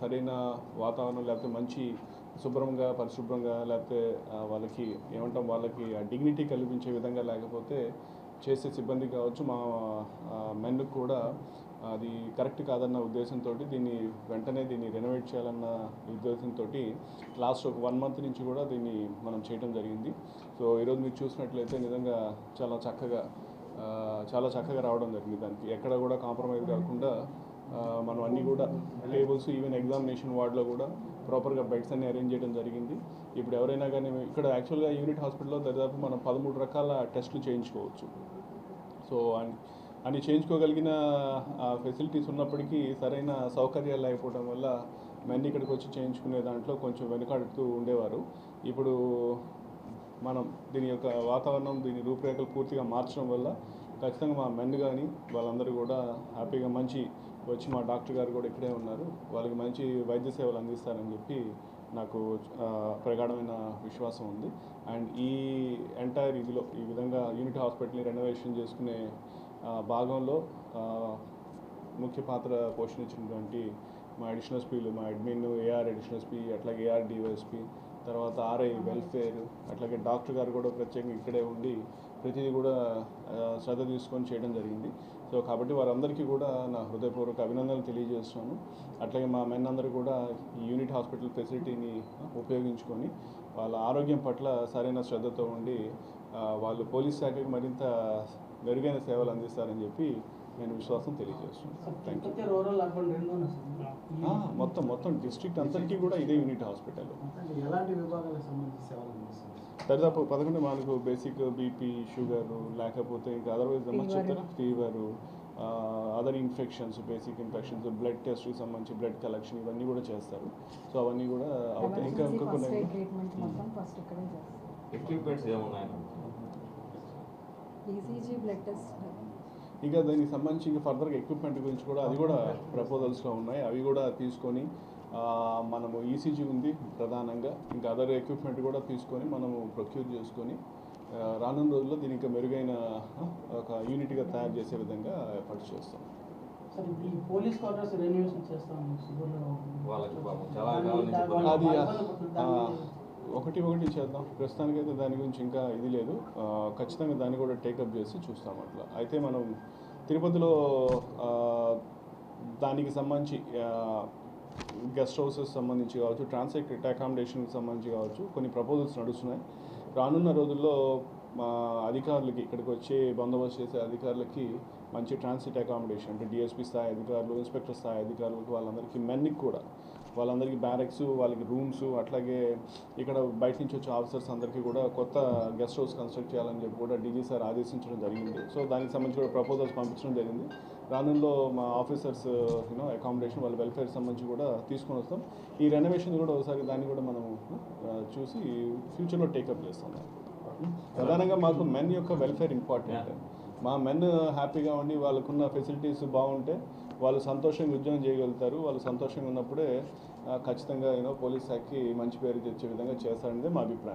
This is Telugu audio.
సరైన వాతావరణం లేకపోతే మంచి శుభ్రంగా పరిశుభ్రంగా లేకపోతే వాళ్ళకి ఏమంటాం వాళ్ళకి ఆ డిగ్నిటీ కల్పించే విధంగా లేకపోతే చేసే సిబ్బంది కావచ్చు మా మెన్కు కూడా అది కరెక్ట్ కాదన్న ఉద్దేశంతో దీన్ని వెంటనే దీన్ని రెనోవేట్ చేయాలన్న ఉద్దేశంతో లాస్ట్ ఒక వన్ మంత్ నుంచి కూడా దీన్ని మనం చేయడం జరిగింది. సో ఈరోజు మీరు చూసినట్లయితే నిజంగా చాలా చక్కగా చాలా చక్కగా రావడం జరిగింది దానికి. ఎక్కడ కూడా కాంప్రమైజ్ కాకుండా మనం అన్నీ కూడా టేబుల్స్ ఈవెన్ ఎగ్జామినేషన్ వార్డులో కూడా ప్రాపర్గా బెడ్స్ అన్ని అరేంజ్ చేయడం జరిగింది. ఇప్పుడు ఎవరైనా కానీ ఇక్కడ యాక్చువల్గా యూనిట్ హాస్పిటల్లో దాదాపు మనం పదమూడు రకాల టెస్టులు చేయించుకోవచ్చు. సో అన్- అని చేయించుకోగలిగిన ఫెసిలిటీస్ ఉన్నప్పటికీ సరైన సౌకర్యాలు లేకపోవడం వల్ల మెన్ ఇక్కడికి వచ్చి చేయించుకునే దాంట్లో కొంచెం వెనుకాడుతూ ఉండేవారు. ఇప్పుడు మనం దీని యొక్క వాతావరణం దీని రూపురేఖలు పూర్తిగా మార్చడం వల్ల ఖచ్చితంగా మా మెన్ కానీ వాళ్ళందరూ కూడా హ్యాపీగా మంచి వచ్చి మా డాక్టర్ గారు కూడా ఇక్కడే ఉన్నారు. వాళ్ళకి మంచి వైద్య సేవలు అందిస్తారని చెప్పి నాకు ప్రగాఢమైన విశ్వాసం ఉంది. అండ్ ఈ ఎంటైర్ ఇదిలో ఈ విధంగా యూనిట్ హాస్పిటల్ని రెనోవేషన్ చేసుకునే భాగంలో ముఖ్య పాత్ర పోషించినటువంటి మా అడిషనల్ ఎస్పీలు మా అడ్మిన్ ఏఆర్ అడిషనల్ ఎస్పీ అట్లాగే ఏఆర్ డిఓఎస్పీ తర్వాత ఆర్ఐ వెల్ఫేర్ అట్లాగే డాక్టర్ గారు కూడా ప్రత్యేకంగా ఇక్కడే ఉండి ప్రతిదీ కూడా శ్రద్ధ తీసుకొని చేయడం జరిగింది. సో కాబట్టి వారందరికీ కూడా నా హృదయపూర్వక అభినందనలు తెలియజేస్తున్నాను. అట్లాగే మా మెన్ అందరూ కూడా ఈ యూనిట్ హాస్పిటల్ ఫెసిలిటీని ఉపయోగించుకొని వాళ్ళ ఆరోగ్యం పట్ల సరైన శ్రద్ధతో ఉండి వాళ్ళు పోలీస్ శాఖకి మరింత మెరుగైన సేవలు అందిస్తారని చెప్పి నేను విశ్వాసం తెలియజేస్తున్నాను. థ్యాంక్ యూ మొత్తం మొత్తం డిస్ట్రిక్ట్ అంతటికీ కూడా ఇదే యూనిట్ హాస్పిటల్ ఎలాంటి విభాగాలకు సంబంధించి దాదాపు పదకొండు మనకు బేసిక్ బీపీ షుగర్ లేకపోతే ఇంకా అదర్వైజ్ చెప్తారా? Fever other infections basic infections blood టెస్ట్కి సంబంధించి బ్లడ్ కలెక్షన్ ఇవన్నీ కూడా చేస్తారు. సో అవన్నీ కూడా అవుతాయి. ఇంకా ఇంకా కొన్ని ఎయిడ్ ట్రీట్మెంట్ మొత్తం ఫస్ట్ ఇక్కడే చేస్తాం ఎక్విప్మెంట్స్ ఏమున్నాయి ఈసీజీ బ్లడ్ టెస్ట్ ఇంకా దానికి సంబంధించి ఇంకా ఫర్దర్గా ఎక్విప్మెంట్ గురించి కూడా అది కూడా ప్రపోజల్స్లో ఉన్నాయి. అవి కూడా తీసుకొని ఆ, మనము ఈసీజీ ఉంది ప్రధానంగా. ఇంకా అదర్ ఎక్విప్మెంట్ కూడా తీసుకొని మనము ప్రొక్యూర్ చేసుకొని రానున్న రోజుల్లో దీని ఇంకా మెరుగైన ఒక యూనిట్గా తయారు చేసే విధంగా ఏర్పాటు చేస్తాం. అది ఒకటి ఒకటి చేద్దాం. ప్రస్తుతానికైతే దాని గురించి ఇంకా ఇది లేదు. ఖచ్చితంగా దాన్ని కూడా టేకప్ చేసి చూస్తాం అట్లా. అయితే మనం తిరుపతిలో దానికి సంబంధించి గెస్ట్ హౌసెస్ సంబంధించి కావచ్చు ట్రాన్సెక్ట్ అకామిడేషన్కి సంబంధించి కావచ్చు కొన్ని ప్రపోజల్స్ నడుస్తున్నాయి. రానున్న రోజుల్లో మా అధికారులకి ఇక్కడికి వచ్చి బందోబస్తు చేసే అధికారులకి మంచి ట్రాన్సిట్ అకామిడేషన్ అంటే డిఎస్పీ స్థాయి అధికారులు ఇన్స్పెక్టర్ స్థాయి అధికారులకు వాళ్ళందరికీ మెన్కి కూడా వాళ్ళందరికీ బ్యారెక్స్ వాళ్ళకి రూమ్స్ అట్లాగే ఇక్కడ బయట నుంచి వచ్చే ఆఫీసర్స్ అందరికీ కూడా కొత్త గెస్ట్ హౌస్ కన్స్ట్రక్ట్ చేయాలని చెప్పి కూడా డీజీ సార్ ఆదేశించడం జరిగింది. సో దానికి సంబంధించి కూడా ప్రపోజల్స్ పంపించడం జరిగింది. రానుల్లో మా ఆఫీసర్స్ యూనో అకామిడేషన్ వాళ్ళ వెల్ఫేర్ సంబంధించి కూడా తీసుకొని వస్తాం. ఈ రెనోవేషన్ కూడా ఒకసారి దాన్ని కూడా మనము ఆ, చూసి ఫ్యూచర్లో టేకప్ చేస్తాం. ప్రధానంగా మాకు మెన్ యొక్క వెల్ఫేర్ ఇంపార్టెంట్ మా మెన్ హ్యాపీగా ఉండి వాళ్ళకున్న ఫెసిలిటీస్ బాగుంటే వాళ్ళు సంతోషంగా ఉద్యోగం చేయగలుగుతారు. వాళ్ళు సంతోషంగా ఉన్నప్పుడే ఖచ్చితంగా యూనో పోలీస్ శాఖకి మంచి పేరు తెచ్చే విధంగా చేస్తారనేది మా అభిప్రాయం.